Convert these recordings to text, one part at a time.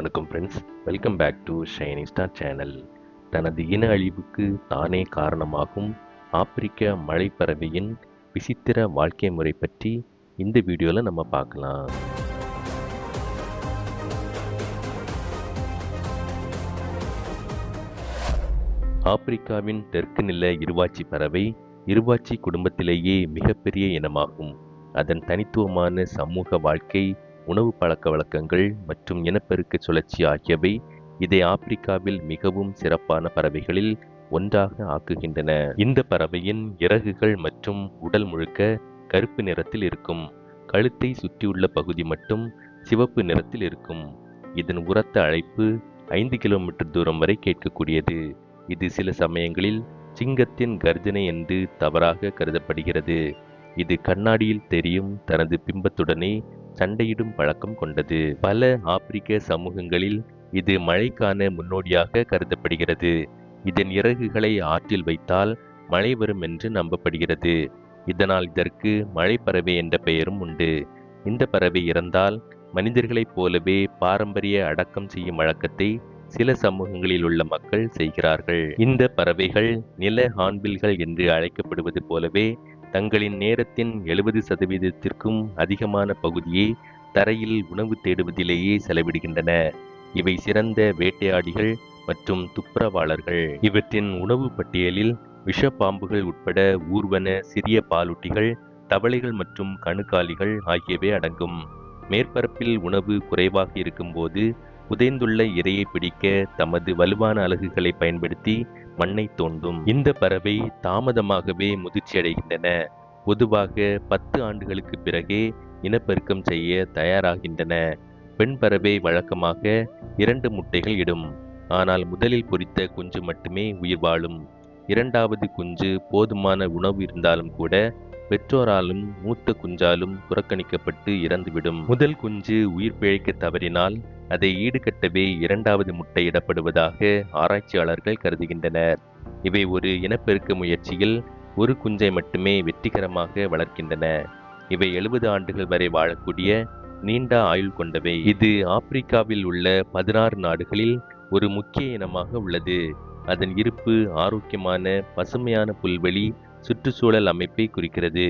வணக்கம் friends welcome back to shining star channel தனது இன அழிவுக்கு தானே காரணமாகும் ஆப்பிரிக்க மலைப்பறவையின் விசித்திர வாழ்க்கை முறை பற்றி இந்த வீடியோவில் நம்ம பார்க்கலாம். ஆப்பிரிக்காவின் தெற்கு நில இருவாச்சி பறவை இருவாச்சி குடும்பத்திலேயே மிகப்பெரிய இனமாகும். அதன் தனித்துவமான சமூக வாழ்க்கை உணவு பழக்க வழக்கங்கள் மற்றும் இனப்பெருக்க சுழற்சி ஆகியவை இதை ஆப்பிரிக்காவில் மிகவும் சிறப்பான பறவைகளில் ஒன்றாக ஆக்குகின்றன. இந்த பறவையின் இறகுகள் மற்றும் உடல் முழுக்க கருப்பு நிறத்தில் இருக்கும். கழுத்தை சுற்றியுள்ள பகுதி மட்டும் சிவப்பு நிறத்தில் இருக்கும். இதன் உரத்த அழைப்பு ஐந்து கிலோமீட்டர் தூரம் வரை கேட்கக்கூடியது. இது சில சமயங்களில் சிங்கத்தின் கர்ஜனை என்று தவறாக கருதப்படுகிறது. இது கண்ணாடியில் தெரியும் தனது பிம்பத்துடனே சண்டையிடும் பழக்கம் கொண்டது. பல ஆப்பிரிக்க சமூகங்களில் இது மழைக்கான முன்னோடியாக கருதப்படுகிறது. இதன் இறகுகளை ஆற்றில் வைத்தால் மழை வரும் என்று நம்பப்படுகிறது. இதனால் இதற்கு மழைப்பறவை என்ற பெயரும் உண்டு. இந்த பறவை இறந்தால் மனிதர்களைப் போலவே பாரம்பரிய அடக்கம் செய்யும் வழக்கத்தை சில சமூகங்களில் உள்ள மக்கள் செய்கிறார்கள். இந்த பறவைகள் நில ஹான்பில்கள் என்று அழைக்கப்படுவது போலவே தங்களின் நேரத்தின் எழுபது சதவீதத்திற்கும் அதிகமான பகுதியை தரையில் உணவு தேடுவதிலேயே செலவிடுகின்றன. இவை சிறந்த வேட்டையாடிகள் மற்றும் துப்புரவாளர்கள். இவற்றின் உணவு பட்டியலில் விஷப்பாம்புகள் உட்பட ஊர்வன சிறிய பாலூட்டிகள் தவளைகள் மற்றும் கணுக்காலிகள் ஆகியவை அடங்கும். மேற்பரப்பில் உணவு குறைவாக இருக்கும்போது புதைந்துள்ள இரையை பிடிக்க தமது வலுவான அலகுகளை பயன்படுத்தி மண்ணை தோண்டும். இந்த பறவை தாமதமாகவே முதிர்ச்சியடைகின்றன பொதுவாக பத்து ஆண்டுகளுக்கு பிறகே இனப்பெருக்கம் செய்ய தயாராகின்றன. பெண் பறவை வழக்கமாக இரண்டு முட்டைகள் இடும். ஆனால் முதலில் பொரித்த குஞ்சு மட்டுமே உயிர் வாழும். இரண்டாவது குஞ்சு போதுமான உணவு இருந்தாலும் கூட பெற்றோராலும் மூத்த குஞ்சாலும் புறக்கணிக்கப்பட்டு இறந்துவிடும். முதல் குஞ்சு உயிர் பிழைக்க தவறினால் அதை ஈடுகட்டவே இரண்டாவது முட்டையிடப்படுவதாக ஆராய்ச்சியாளர்கள் கருதுகின்றனர். இவை ஒரு இனப்பெருக்க முயற்சியில் ஒரு குஞ்சை மட்டுமே வெற்றிகரமாக வளர்க்கின்றன. இவை எழுபது ஆண்டுகள் வரை வாழக்கூடிய நீண்ட ஆயுள் கொண்டவை. இது ஆப்பிரிக்காவில் உள்ள பதினாறு நாடுகளில் ஒரு முக்கிய இனமாக உள்ளது. அதன் இருப்பு ஆரோக்கியமான பசுமையான புல்வெளி சுற்றுச்சூழல் அமைப்பை குறிக்கிறது.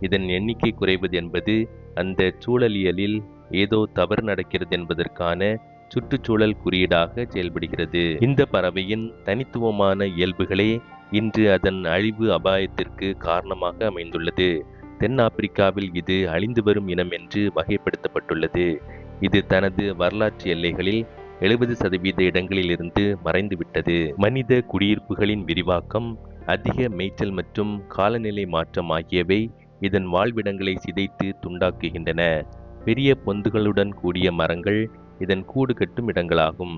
இதன் எண்ணிக்கை குறைவது என்பது அந்த சூழலியலில் ஏதோ தவறு நடக்கிறது என்பதற்கான சுற்றுச்சூழல் குறியீடாக செயல்படுகிறது. இந்த பறவையின் தனித்துவமான இயல்புகளே இன்று அதன் அழிவு அபாயத்திற்கு காரணமாக அமைந்துள்ளது. தென்னாப்பிரிக்காவில் இது அழிந்து வரும் இனம் என்று வகைப்படுத்தப்பட்டுள்ளது. இது தனது வரலாற்று எல்லைகளில் எழுபது சதவீத இடங்களிலிருந்து மறைந்துவிட்டது. மனித குடியிருப்புகளின் விரிவாக்கம் அதிக மேய்ச்சல் மற்றும் காலநிலை மாற்றம் ஆகியவை இதன் வாழ்விடங்களை சிதைத்து துண்டாக்குகின்றன. பெரிய பொந்துகளுடன் கூடிய மரங்கள் இதன் கூடு கட்டும் இடங்களாகும்.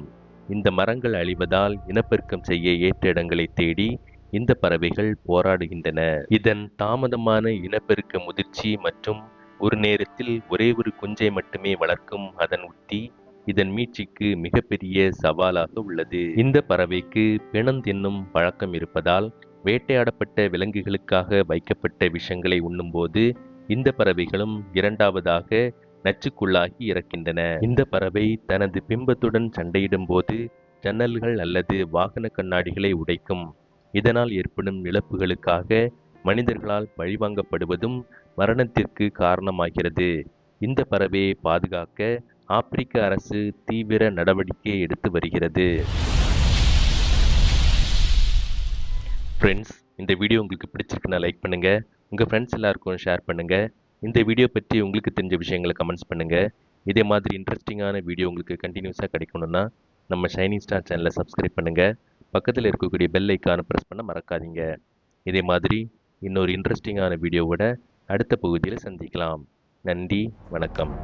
இந்த மரங்கள் அழிவதால் இனப்பெருக்கம் செய்ய ஏற்ற இடங்களை தேடி இந்த பறவைகள் போராடுகின்றன. இதன் தாமதமான இனப்பெருக்க முதிர்ச்சி மற்றும் ஒரு நேரத்தில் ஒரே ஒரு குஞ்சை மட்டுமே வளர்க்கும் அதன் உத்தி இதன் மீட்சிக்கு மிகப்பெரிய சவாலாக உள்ளது. இந்த பறவைக்கு பிணந்தின்னும் பழக்கம் இருப்பதால் வேட்டையாடப்பட்ட விலங்குகளுக்காக வைக்கப்பட்ட விஷங்களை உண்ணும்போது இந்த பறவைகளும் இரண்டாவதாக நச்சுக்குள்ளாகி இறக்கின்றன. இந்த பறவை தனது பிம்பத்துடன் சண்டையிடும் போது ஜன்னல்கள் அல்லது வாகன கண்ணாடிகளை உடைக்கும். இதனால் ஏற்படும் இழப்புகளுக்காக மனிதர்களால் பழிவாங்கப்படுவதும் மரணத்திற்கு காரணமாகிறது. இந்த பறவையை பாதுகாக்க ஆப்பிரிக்க அரசு தீவிர நடவடிக்கை எடுத்து வருகிறது. ஃப்ரெண்ட்ஸ் இந்த வீடியோ உங்களுக்கு பிடிச்சிருக்குன்னா லைக் பண்ணுங்கள் உங்கள் ஃப்ரெண்ட்ஸ் எல்லாருக்கும் ஷேர் பண்ணுங்கள் இந்த வீடியோ பற்றி உங்களுக்கு தெரிஞ்ச விஷயங்களை கமெண்ட்ஸ் பண்ணுங்கள் இதே மாதிரி இன்ட்ரெஸ்டிங்கான வீடியோ உங்களுக்கு கண்டினியூஸாக கிடைக்கணும்னா நம்ம ஷைனிங் ஸ்டார் சேனலை சப்ஸ்கிரைப் பண்ணுங்கள் பக்கத்தில் இருக்கக்கூடிய பெல் ஐக்கானை ப்ரெஸ் பண்ண மறக்காதீங்க. இதே மாதிரி இன்னொரு இன்ட்ரெஸ்டிங்கான வீடியோவோட அடுத்த பகுதியில் சந்திக்கலாம். நன்றி வணக்கம்.